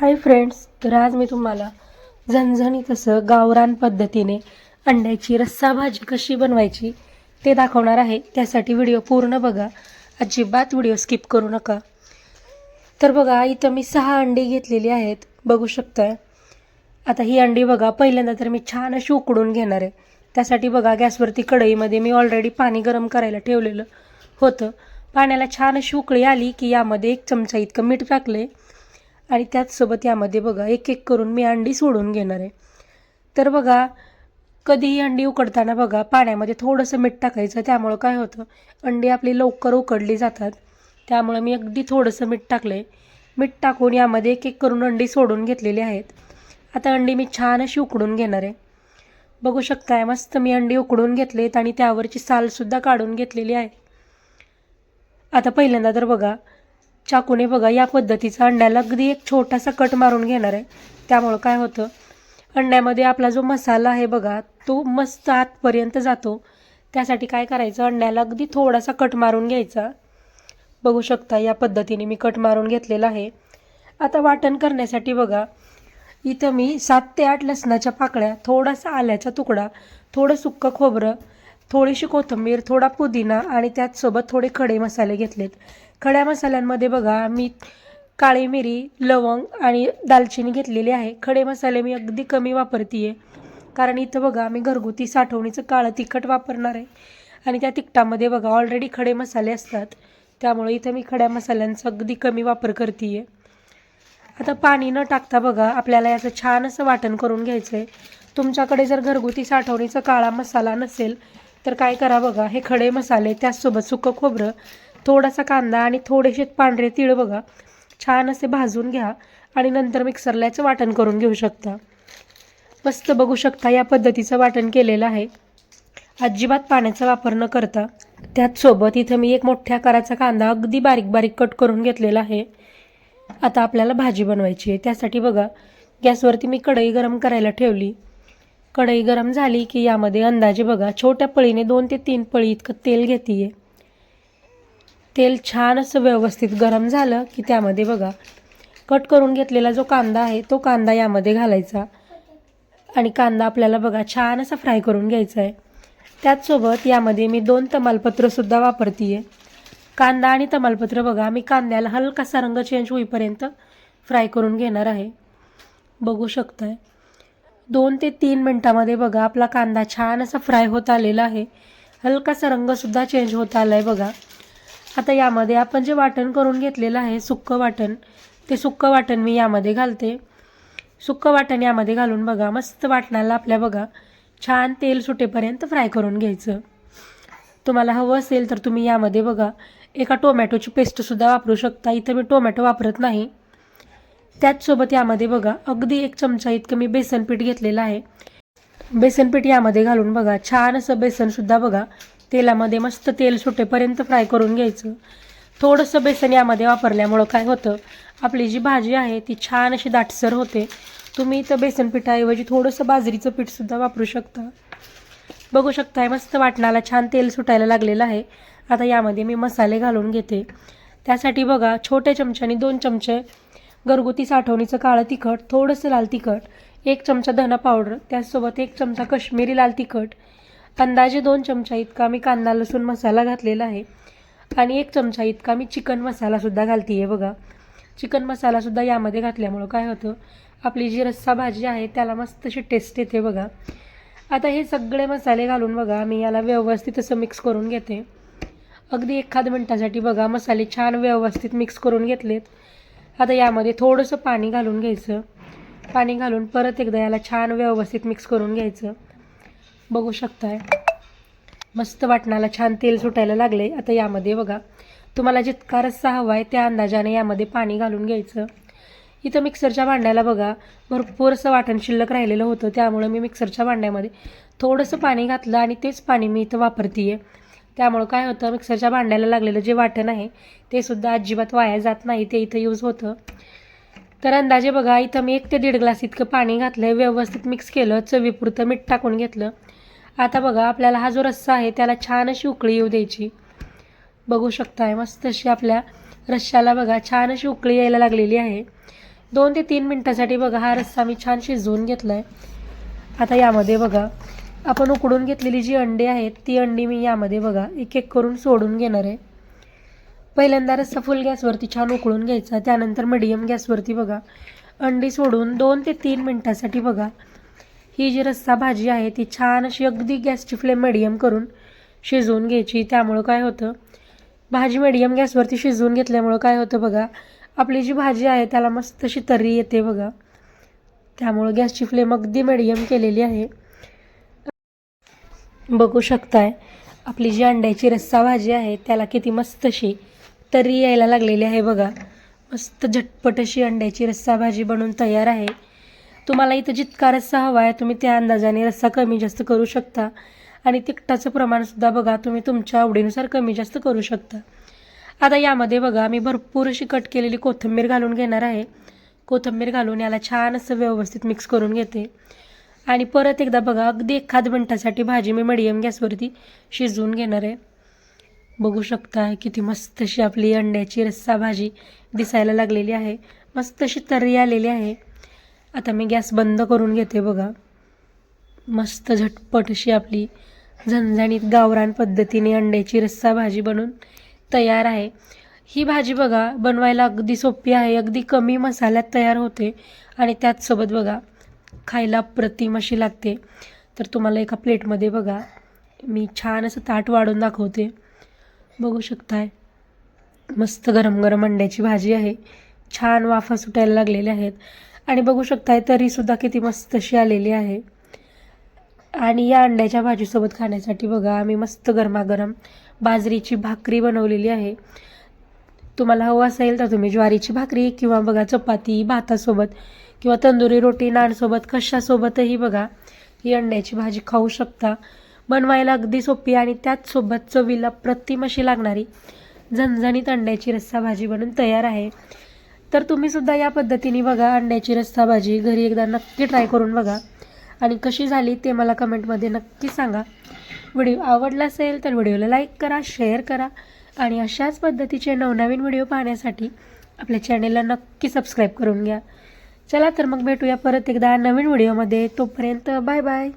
Hi friends तर आज मी तुम्हाला झणझणीत असं गावरान पद्धतीने अंड्याची रस्सा भाजी कशी बनवायची ते दाखवणार आहे. त्यासाठी व्हिडिओ पूर्ण बघा. अजिबात व्हिडिओ स्किप करू नका. तर बघा इथं मी सहा अंडी घेतलेली आहेत. बघू शकता. आता ही अंडी बघा पहिल्यांदा तर मी छान अशी उकडून घेणार आहे. त्यासाठी बघा गॅसवरती कढईमध्ये मी ऑलरेडी पाणी गरम करायला ठेवलेलं होतं. पाण्याला छान अशी उकळी आली की यामध्ये एक चमचा इतकं मीठ टाकले आणि त्याचसोबत यामध्ये बघा एक एक करून मी अंडी सोडून घेणार आहे. तर बघा कधीही अंडी उकडताना बघा पाण्यामध्ये थोडंसं मीठ टाकायचं त्यामुळं काय होतं अंडी आपली लवकर उकडली जातात. त्यामुळं मी अगदी थोडंसं मीठ टाकलं आहे मीठ टाकून यामध्ये एक एक करून अंडी सोडून घेतलेली आहेत. आता अंडी मी छान अशी उकडून घेणार आहे. बघू शकताय मस्त मी अंडी उकडून घेतलेत आणि त्यावरची सालसुद्धा काढून घेतलेली आहे. आता पहिल्यांदा तर बघा चाकूने बघा या पद्धतीचा अंड्याला अगदी एक छोटासा कट मारून घेणार आहे. त्यामुळं काय होतं अंड्यामध्ये आपला जो मसाला आहे बघा तो मस्त आतपर्यंत जातो. त्यासाठी काय करायचं अंड्याला अगदी थोडासा कट मारून घ्यायचा. बघू शकता या पद्धतीने मी कट मारून घेतलेला आहे. आता वाटण करण्यासाठी बघा इथं मी सात ते आठ लसणाच्या पाकळ्या थोडासा आल्याचा तुकडा थोडं सुक्कं खोबरं थोडीशी कोथिंबीर थोडा पुदिना आणि त्याचसोबत थोडे खडे मसाले घेतलेत. खड्या मसाल्यांमध्ये बघा मी काळी मिरी लवंग आणि दालचिनी घेतलेली आहे. खडे मसाले मी अगदी कमी वापरते आहे कारण इथं बघा मी घरगुती साठवणीचं काळं तिखट वापरणार आहे. आणि त्या तिखटामध्ये बघा ऑलरेडी खडे मसाले असतात. त्यामुळे इथं मी खड्या मसाल्यांचा अगदी कमी वापर करते आहे आता पाणी न टाकता बघा आपल्याला याचं छान असं वाटण करून घ्यायचं आहे तुमच्याकडे जर घरगुती साठवणीचा काळा मसाला नसेल तर काय करा बघा हे खडे मसाले त्याचसोबत सुकं खोबरं थोडासा कांदा आणि थोडेसे पांढरे तीळ बघा. छान असे भाजून घ्या आणि नंतर मिक्सरला याचं वाटण करून घेऊ शकता. मस्त बघू शकता या पद्धतीचं वाटण केलेलं आहे. अजिबात पाण्याचा वापर न करता. त्याचसोबत इथं मी एक मोठ्या आकाराचा कांदा अगदी बारीक बारीक कट करून घेतलेला आहे. आता आपल्याला भाजी बनवायची आहे. त्यासाठी बघा गॅसवरती मी कढई गरम करायला ठेवली. कढई गरम झाली की यामध्ये अंदाजे बघा छोट्या पळीने दोन ते तीन पळी इतकं तेल घेते तेल छान असं व्यवस्थित गरम झालं की त्यामध्ये बघा कट करून घेतलेला जो कांदा आहे तो कांदा यामध्ये घालायचा. आणि कांदा आपल्याला बघा छान असा फ्राय करून घ्यायचा आहे. त्याचसोबत यामध्ये मी दोन तमालपत्रसुद्धा वापरते आहे कांदा आणि तमालपत्र बघा मी कांद्याला हलकासा रंग चेंज होईपर्यंत फ्राय करून घेणार आहे. बघू शकताय. दोन ते तीन मिनटामध्ये बघा आपला कांदा छान असा फ्राय होत आलेला आहे. हलकासा रंगसुद्धा चेंज होत आला आहे बघा. आता यामध्ये आपण जे वाटण करून घेतलेलं आहे सुक्कं वाटण ते सुक्कं वाटण मी यामध्ये घालते. सुक्कं वाटण यामध्ये घालून बघा मस्त वाटणाला आपल्या बघा छान तेल सुटेपर्यंत फ्राय करून घ्यायचं. तुम्हाला हवं असेल तर तुम्ही यामध्ये बघा एका टोमॅटोची पेस्टसुद्धा वापरू शकता. इथं मी टोमॅटो वापरत नाही. त्याचसोबत यामध्ये बघा अगदी एक चमचा इतकं मी बेसन पीठ घेतलेलं आहे. बेसन पीठ यामध्ये घालून बघा छान असं बेसनसुद्धा बघा तेलामध्ये मस्त तेल सुटेपर्यंत फ्राय करून घ्यायचं. थोडंसं बेसन यामध्ये वापरल्यामुळं काय होतं आपली जी भाजी आहे ती छान अशी दाटसर होते. तुम्ही इथं बेसन पिठाऐवजी थोडंसं बाजरीचं पीठसुद्धा वापरू शकता. बघू शकताय मस्त वाटणाला छान तेल सुटायला लागलेलं आहे. आता यामध्ये मी मसाले घालून घेते. त्यासाठी बघा छोट्या चमच्याने दोन चमचे घरगुती साठवणीचं काळं तिखट थोडंसं लाल तिखट एक चमचा धना पावडर त्याचसोबत एक चमचा कश्मीरी लाल तिखट अंदाजे दोन चमचा इतका मी कांदा लसूण मसाला घातलेला आहे आणि एक चमचा इतका मी चिकन मसालासुद्धा घालते आहे बघा. चिकन मसालासुद्धा यामध्ये घातल्यामुळं काय होतं आपली जी रस्सा भाजी आहे त्याला मस्त अशी टेस्ट येते बघा. आता हे सगळे मसाले घालून बघा मी याला व्यवस्थित असं मिक्स करून घेते. अगदी एखाद मिनटासाठी बघा मसाले छान व्यवस्थित मिक्स करून घेतलेत. आता यामध्ये थोडंसं पाणी घालून घ्यायचं. पाणी घालून परत एकदा याला छान व्यवस्थित मिक्स करून घ्यायचं. बघू शकताय. मस्त वाटणाला छान तेल सुटायला लागले. आता यामध्ये बघा तुम्हाला जितका रस्सा हवा आहे त्या अंदाजाने यामध्ये पाणी घालून घ्यायचं. इथं मिक्सरच्या भांड्याला बघा भरपूर असं वाटण शिल्लक राहिलेलं होतं. त्यामुळं मी मिक्सरच्या भांड्यामध्ये थोडंसं पाणी घातलं आणि तेच पाणी मी इथं वापरते आहे त्यामुळं काय होतं मिक्सरच्या भांड्याला लागलेलं जे वाटण आहे ते सुद्धा अजिबात वाया जात नाही ते इथं यूज होतं. तर अंदाजे बघा इथं मी एक ते दीड ग्लास इतकं पाणी घातलं आहे व्यवस्थित मिक्स केलं चवीपुरतं मीठ टाकून घेतलं. आता बघा आपल्याला हा जो रस्सा आहे त्याला छान अशी उकळी येऊ द्यायची. बघू शकताय मस्त अशी आपल्या रश्श्याला बघा छान अशी उकळी यायला लागलेली आहे. दोन ते तीन मिनटासाठी बघा हा रस्सा मी छान शिजवून घेतला आहे आता यामध्ये बघा आपण उकडून घेतलेली जी अंडी आहेत ती अंडी मी यामध्ये बघा एक एक करून सोडून घेणार आहे. पहिल्यांदा रस्सा फुल गॅसवरती छान उकळून घ्यायचा त्यानंतर मिडियम गॅसवरती बघा. अंडी सोडून दोन ते तीन मिनटासाठी बघा. ही जी रस्सा भाजी आहे ती छान अशी अगदी गॅसची फ्लेम मिडियम करून शिजवून घ्यायची. त्यामुळं काय होतं भाजी मिडियम गॅसवरती शिजवून घेतल्यामुळं काय होतं बघा आपली जी भाजी आहे त्याला मस्त अशी तर्री येते बघा. त्यामुळं गॅसची फ्लेम अगदी मिडियम केलेली आहे. बघू शकताय. आपली जी अंड्याची रस्सा भाजी आहे त्याला किती मस्त अशी तरी यायला लागलेली आहे बघा. मस्त झटपट अशी अंड्याची रस्सा भाजी बनवून तयार आहे. तुम्हाला इथं जितका रस्सा हवा आहे तुम्ही त्या अंदाजाने रस्सा कमी जास्त करू शकता. आणि तिखटाचं प्रमाणसुद्धा बघा तुम्ही तुमच्या आवडीनुसार कमी जास्त करू शकता. आता यामध्ये बघा मी भरपूर अशी कट केलेली कोथिंबीर घालून घेणार आहे. कोथिंबीर घालून याला छान असं व्यवस्थित मिक्स करून घेते. आणि परत एकदा बघा अगदी एखाद मिनटासाठी भाजी मी मिडियम गॅसवरती शिजवून घेणार आहे. बघू शकता किती मस्त अशी आपली अंड्याची रस्सा भाजी दिसायला लागलेली आहे. मस्त अशी तर्री आलेली आहे. आता मी गॅस बंद करून घेते बघा. मस्त झटपट अशी आपली झणझणीत गावरान पद्धतीने अंड्याची रस्सा भाजी बनून तयार आहे. ही भाजी बघा बनवायला अगदी सोपी आहे. अगदी कमी मसाल्यात तयार होते. आणि त्याचसोबत बघा खायला प्रतिम अशी लागते. तर तुम्हाला एका प्लेटमध्ये बघा मी छान असं ताट वाढून दाखवते. बघू शकताय मस्त गरम गरम अंड्याची भाजी आहे. छान वाफा सुटायला लागलेल्या आहेत. आणि बघू शकताय तरीसुद्धा किती मस्त अशी आलेली आहे. आणि या अंड्याच्या भाजीसोबत खाण्यासाठी बघा आम्ही मस्त गरमागरम बाजरीची भाकरी बनवलेली आहे. तुम्हाला हवं असेल तर तुम्ही ज्वारीची भाकरी किंवा बघा चपाती भातासोबत किंवा तंदुरी रोटी नानसोबत कशासोबतही बघा ही अंड्याची भाजी खाऊ शकता. बनवायला अगदी सोपी आणि त्याचसोबत चवीला प्रतिम अशी लागणारी झणझणीत अंड्याची रस्सा भाजी बनून तयार आहे. तर तुम्ही सुद्धा या पद्धतीने बघा अंड्याची रस्सा भाजी. घरी एकदा नक्की ट्राय करून बघा. आणि कशी झाली ते मला कमेंटमध्ये नक्की सांगा. व्हिडिओ आवडला असेल तर व्हिडिओला लाईक करा शेअर करा. आणि अशाच पद्धतीचे नवनवीन व्हिडिओ पाहण्यासाठी आपल्या चॅनेलला नक्की सबस्क्राईब करून घ्या. चला तर मग भेटूया परत एकदा नवीन व्हिडिओमध्ये. तोपर्यंत बाय बाय.